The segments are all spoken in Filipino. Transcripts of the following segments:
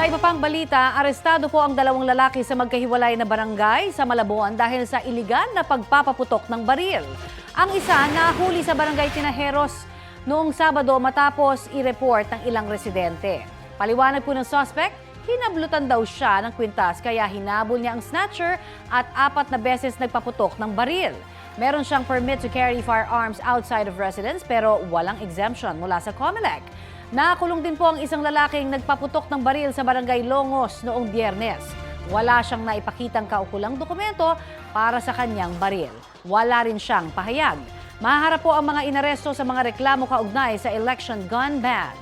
Sa iba pang balita, arestado po ang dalawang lalaki sa magkahiwalay na barangay sa Malabuan dahil sa iligan na pagpapaputok ng baril. Ang isa nahuli sa barangay Tinajeros noong Sabado matapos i-report ng ilang residente. Paliwanag po ng suspect, hinablutan daw siya ng kwintas kaya hinabol niya ang snatcher at apat na beses nagpaputok ng baril. Meron siyang permit to carry firearms outside of residence pero walang exemption mula sa COMELEC. Nakulong din po ang isang lalaking nagpaputok ng baril sa barangay Longos noong biyernes. Wala siyang naipakitang kaukulang dokumento para sa kanyang baril. Wala rin siyang pahayag. Maharap po ang mga inaresto sa mga reklamo kaugnay sa election gun ban.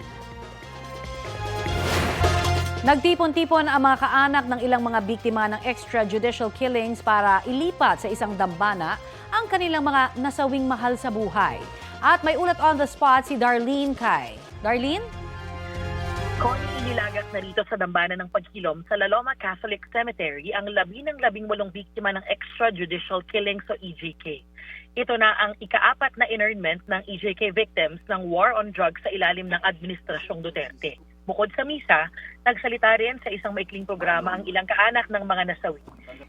Nagtipon-tipon ang mga kaanak ng ilang mga biktima ng extrajudicial killings para ilipat sa isang dambana ang kanilang mga nasawing mahal sa buhay. At may ulat on the spot si Darlene Kai. Darlene? Connie, inilagas na rito sa dambana ng pagkilom sa Laloma Catholic Cemetery ang labi ng labing walong biktima ng extrajudicial killing sa EJK. Ito na ang ikaapat na inurnment ng EJK victims ng war on drugs sa ilalim ng Administrasyong Duterte. Bukod sa misa, nagsalita rin sa isang maikling programa ang ilang kaanak ng mga nasawi.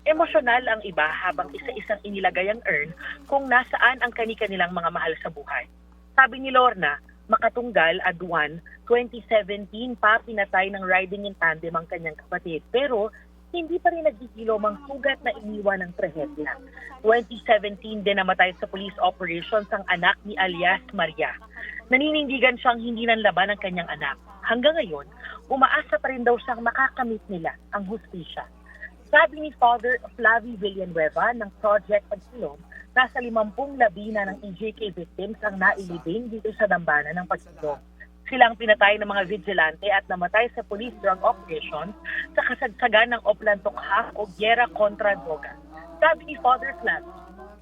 Emosyonal ang iba habang isa-isang inilagay ang urn kung nasaan ang kani-kanilang mga mahal sa buhay. Sabi ni Lorna, Makatunggal, Aduan, 2017 pa pinatay ng riding in tandem ang kanyang kapatid. Pero hindi pa rin nagkikilom ang sugat na iniwan ng trahedya. 2017 din namatay sa police operations ang anak ni alias Maria. Naninindigan siyang hindi nanlaban ang kanyang anak. Hanggang ngayon, umaasa pa rin daw siyang makakamit nila ang hustisya. Sabi ni Father Flavie Villanueva ng Project Pagsilom, nasa 50 labi na ng EJK victims ang nailibing dito sa dambana ng Pagsilom. Silang pinatay ng mga vigilante at namatay sa police drug operations sa kasagsagan ng Oplan Tokha o Gyera kontra Droga. Sabi ni Father Flavie,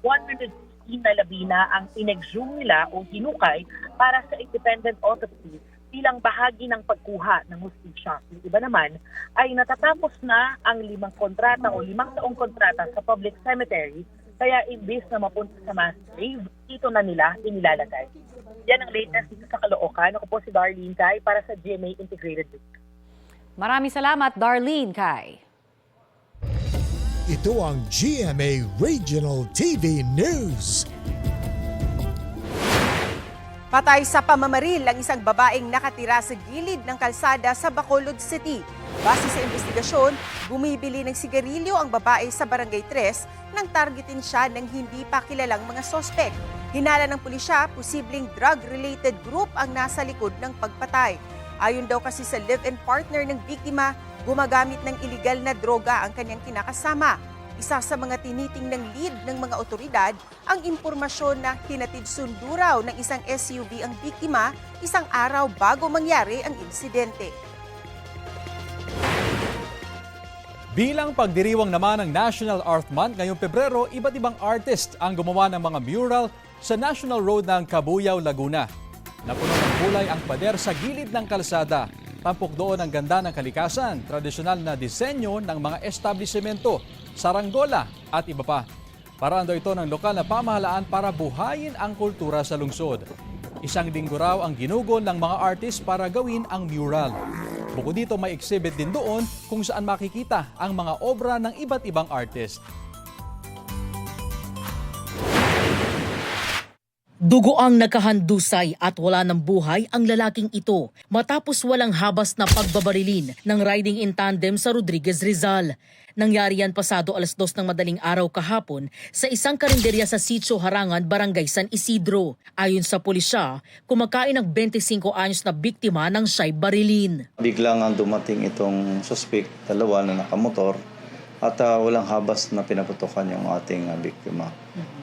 115 na labi na ang inexhume nila o hinukay para sa independent autopsy bilang bahagi ng pagkuha ng hustisya. Yung iba naman ay natatapos na ang limang kontrata o limang taong kontrata sa public cemetery kaya imbis na mapunta sa mass grave, dito na nila inilalagay. Yan ang latest dito sa Caloocan. Ako po si Darlene Kai para sa GMA Integrated Week. Maraming salamat, Darlene Kai. Ito ang GMA Regional TV News. Patay sa pamamaril ang isang babaeng nakatira sa gilid ng kalsada sa Bacolod City. Base sa investigasyon, bumibili ng sigarilyo ang babae sa Barangay 3 nang targetin siya ng hindi pa kilalang mga sospek. Hinala ng pulisya, posibleng drug-related group ang nasa likod ng pagpatay. Ayon daw kasi sa live-in partner ng biktima, gumagamit ng iligal na droga ang kanyang kinakasama. Isa sa mga tinitingnang lead ng mga otoridad ang impormasyon na hinatid sundo raw ng isang SUV ang biktima isang araw bago mangyari ang insidente. Bilang pagdiriwang naman ng National Art Month ngayong Pebrero, iba't ibang artist ang gumawa ng mga mural sa National Road ng Cabuyao, Laguna. Napuno ng kulay ang pader sa gilid ng kalsada. Tampok doon ang ganda ng kalikasan, tradisyonal na disenyo ng mga establishmento, saranggola at iba pa. Paraan daw ito ng lokal na pamahalaan para buhayin ang kultura sa lungsod. Isang linggo raw ang ginugol ng mga artist para gawin ang mural. Bukod dito may exhibit din doon kung saan makikita ang mga obra ng iba't ibang artist. Dugo ang nakahandusay at wala ng buhay ang lalaking ito matapos walang habas na pagbabarilin ng riding in tandem sa Rodriguez Rizal. Nangyari yan pasado alas dos ng madaling araw kahapon sa isang karinderya sa Sitio Harangan, Barangay San Isidro. Ayon sa pulisya, kumakain ng 25 anyos na biktima ng siya'y barilin. Biglang ang dumating itong suspect, dalawa na nakamotor, at ah, walang habas na pinaputokan yung ating ah, biktima.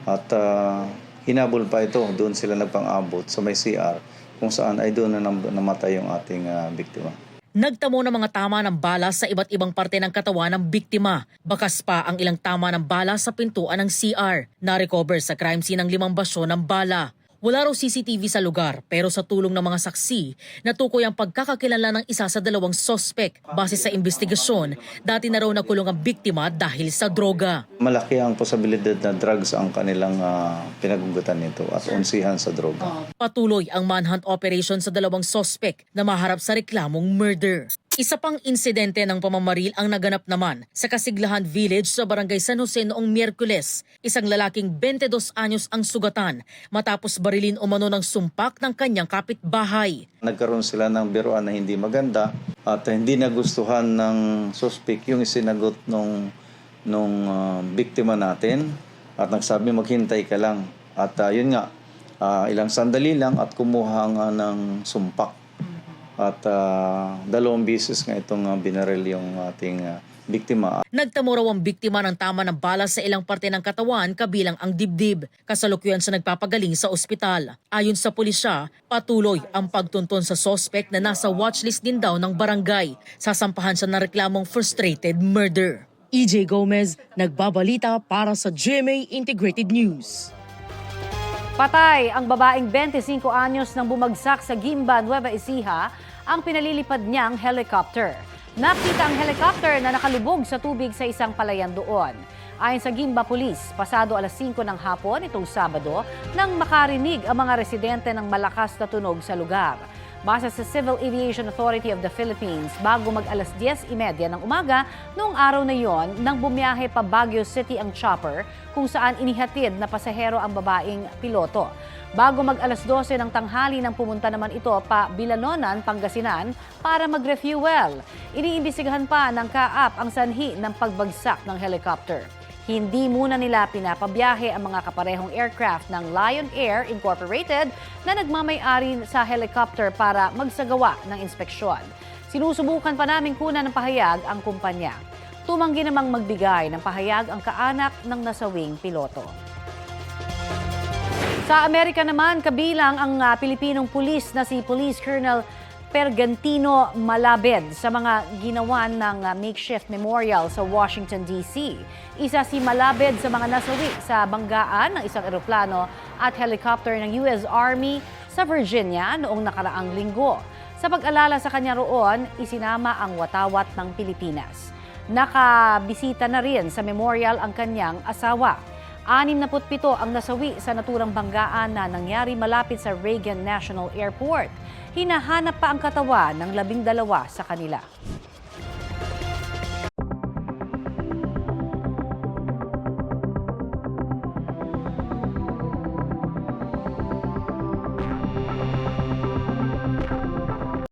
At ah, hinabol pa ito, doon sila nagpang-abot sa may CR, kung saan ay doon na nam- namatay yung ating ah, biktima. Nagtamo ng mga tama ng bala sa iba't ibang parte ng katawan ng biktima. Bakas pa ang ilang tama ng bala sa pintuan ng CR. Na-recover sa crime scene ang limang basyo ng bala. Wala raw CCTV sa lugar pero sa tulong ng mga saksi, natukoy ang pagkakakilala ng isa sa dalawang sospek. Base sa investigasyon, dati na raw nakulong ang biktima dahil sa droga. Malaki ang posibilidad na drugs ang kanilang ah, pinagugutan nito at unsihan sa droga. Patuloy ang manhunt operation sa dalawang sospek na maharap sa reklamong murder. Isa pang insidente ng pamamaril ang naganap naman sa Kasiglahan Village sa Barangay San Jose noong Miyerkules. Isang lalaking 22 anyos ang sugatan matapos barilin umano ng sumpak ng kanyang kapitbahay. Nagkaroon sila ng biruan na hindi maganda at hindi nagustuhan ng suspect yung isinagot nung, nung ah, biktima natin at nagsabi maghintay ka lang. At ah, yun nga, ah, ilang sandali lang at kumuha nga ng sumpak. At ah, dalawang beses nga itong ah, binaril yung ating ah, biktima. Nagtamo raw ang biktima ng tama ng bala sa ilang parte ng katawan kabilang ang dibdib, kasalukuyan sa nagpapagaling sa ospital. Ayon sa pulisya, patuloy ang pagtunton sa sospek na nasa watchlist din daw ng barangay. Sasampahan siya ng reklamong frustrated murder. EJ Gomez, nagbabalita para sa GMA Integrated News. Patay ang babaeng 25 anyos nang bumagsak sa Gimba, Nueva Ecija ang pinalilipad niyang helicopter. Nakita ang helicopter na nakalubog sa tubig sa isang palayan doon. Ayon sa Gimba Police, pasado alas 5 ng hapon itong Sabado nang makarinig ang mga residente ng malakas na tunog sa lugar. Base sa Civil Aviation Authority of the Philippines, bago mag alas 10.30 ng umaga, noong araw na yon, nang bumiyahe pa Baguio City ang chopper kung saan inihatid na pasahero ang babaeng piloto. Bago mag alas 12 ng tanghali nang pumunta naman ito pa Bilanonan, Pangasinan para mag-refuel. Iniimbestigahan pa ng kaap ang sanhi ng pagbagsak ng helicopter. Hindi muna nila pinapabiyahe ang mga kaparehong aircraft ng Lion Air Incorporated na nagmamay-ari sa helicopter para magsagawa ng inspeksyon. Sinusubukan pa namin kunan ng pahayag ang kumpanya. Tumanggi namang magbigay ng pahayag ang kaanak ng nasawing piloto. Sa Amerika naman, kabilang ang ah, Pilipinong pulis na si Police Colonel Pergantino Malabed sa mga ginawa ng ah, makeshift memorial sa Washington, D.C. Isa si Malabed sa mga nasawi sa banggaan ng isang eroplano at helicopter ng U.S. Army sa Virginia noong nakaraang linggo. Sa pag-alala sa kanya roon, isinama ang watawat ng Pilipinas. Nakabisita na rin sa memorial ang kanyang asawa. 67 ang nasawi sa naturang banggaan na nangyari malapit sa Reagan National Airport. Hinahanap pa ang katawan ng labing dalawa sa kanila.